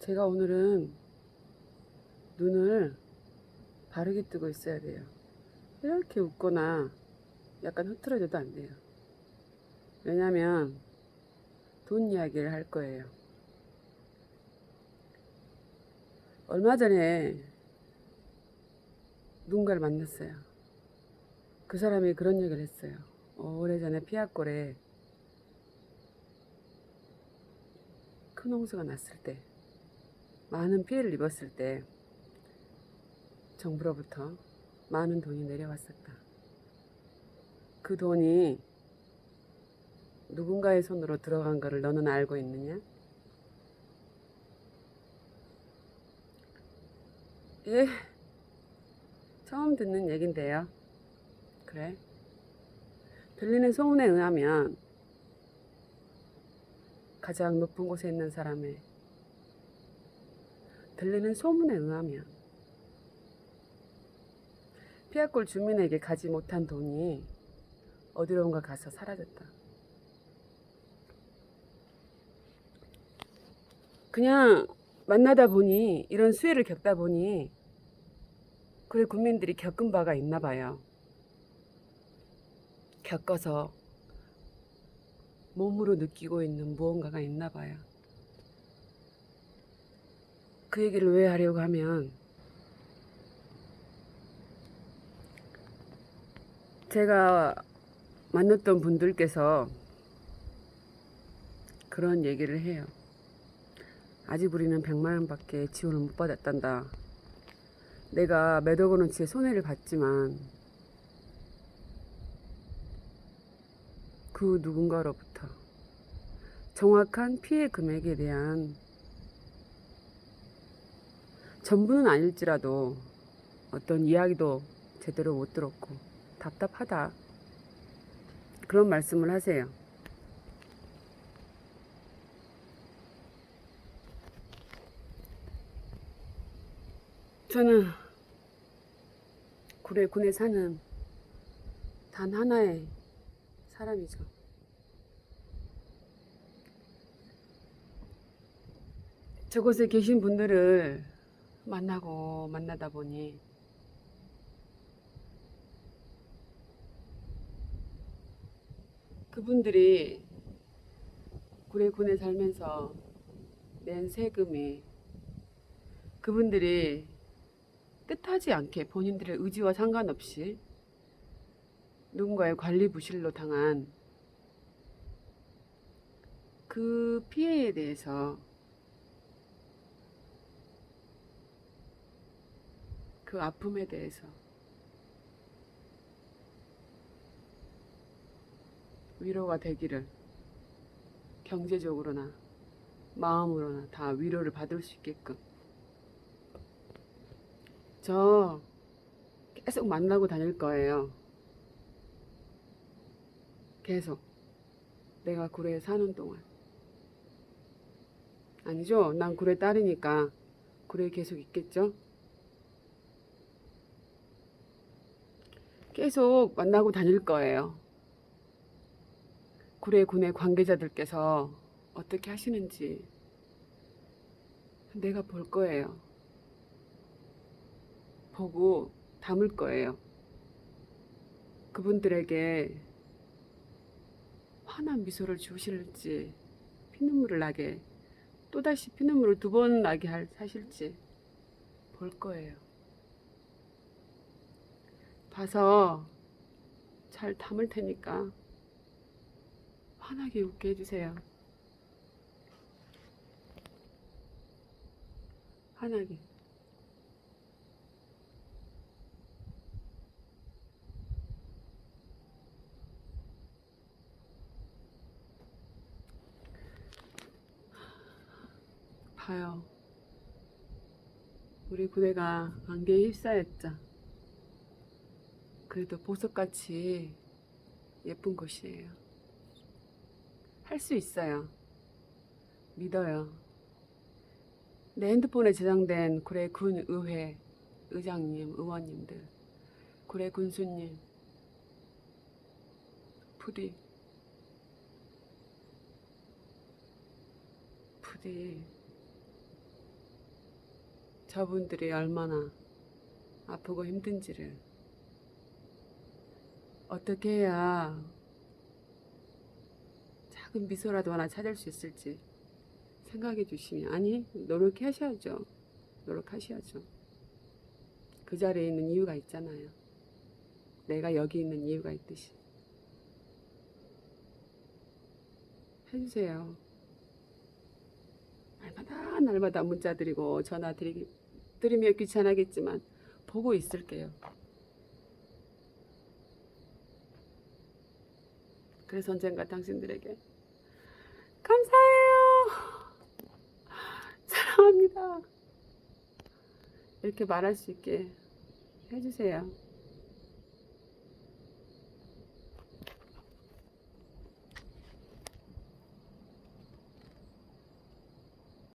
제가 오늘은 눈을 바르게 뜨고 있어야 돼요. 이렇게 웃거나 약간 흐트러져도 안 돼요. 왜냐면 돈 이야기를 할 거예요. 얼마 전에 누군가를 만났어요. 그 사람이 그런 얘기를 했어요. 오래전에 피아골에 큰 홍수가 났을 때 많은 피해를 입었을 때 정부로부터 많은 돈이 내려왔었다. 그 돈이 누군가의 손으로 들어간 거를 너는 알고 있느냐? 예, 처음 듣는 얘긴데요. 그래. 들리는 소문에 의하면 가장 높은 곳에 있는 사람의 들리는 소문에 의하면 피아골 주민에게 가지 못한 돈이 어디론가 가서 사라졌다. 그냥 만나다 보니 이런 수해를 겪다 보니 그래 국민들이 겪은 바가 있나 봐요. 겪어서 몸으로 느끼고 있는 무언가가 있나 봐요. 그 얘기를 왜 하려고 하면 제가 만났던 분들께서 그런 얘기를 해요. 아직 우리는 100만 원밖에 지원을 못 받았단다. 내가 몇억 원어치의 손해를 봤지만 그 누군가로부터 정확한 피해 금액에 대한 전부는 아닐지라도 어떤 이야기도 제대로 못 들었고 답답하다. 그런 말씀을 하세요. 저는 구례 군에 사는 단 하나의 사람이죠. 저곳에 계신 분들을 만나고 만나다 보니 그분들이 구례군에 살면서 낸 세금이 그분들이 뜻하지 않게 본인들의 의지와 상관없이 누군가의 관리 부실로 당한 그 피해에 대해서 그 아픔에 대해서 위로가 되기를 경제적으로나 마음으로나 다 위로를 받을 수 있게끔 저 계속 만나고 다닐 거예요. 계속 내가 구례에 사는 동안 아니죠? 난 구례 딸이니까 구례에 계속 있겠죠? 계속 만나고 다닐 거예요. 구례 군의 관계자들께서 어떻게 하시는지 내가 볼 거예요. 보고 담을 거예요. 그분들에게 환한 미소를 주실지 피눈물을 나게 또다시 피눈물을 두 번 나게 할 사실지 볼 거예요. 봐서 잘 담을 테니까 환하게 웃게 해주세요. 환하게. 봐요. 우리 부대가 안개에 휩싸였죠. 그래도 보석같이 예쁜 곳이에요. 할 수 있어요. 믿어요. 내 핸드폰에 저장된 구례 군 의회 의장님, 의원님들, 구례 군수님, 부디, 부디 저분들이 얼마나 아프고 힘든지를 어떻게 해야 작은 미소라도 하나 찾을 수 있을지 생각해 주시면 아니 노력하셔야죠. 노력하셔야죠. 그 자리에 있는 이유가 있잖아요. 내가 여기 있는 이유가 있듯이. 해주세요. 날마다 날마다 문자 드리고 전화 드리기 드리면 귀찮아겠지만 보고 있을게요 그래서 언젠가 당신들에게 감사해요. 사랑합니다. 이렇게 말할 수 있게 해주세요.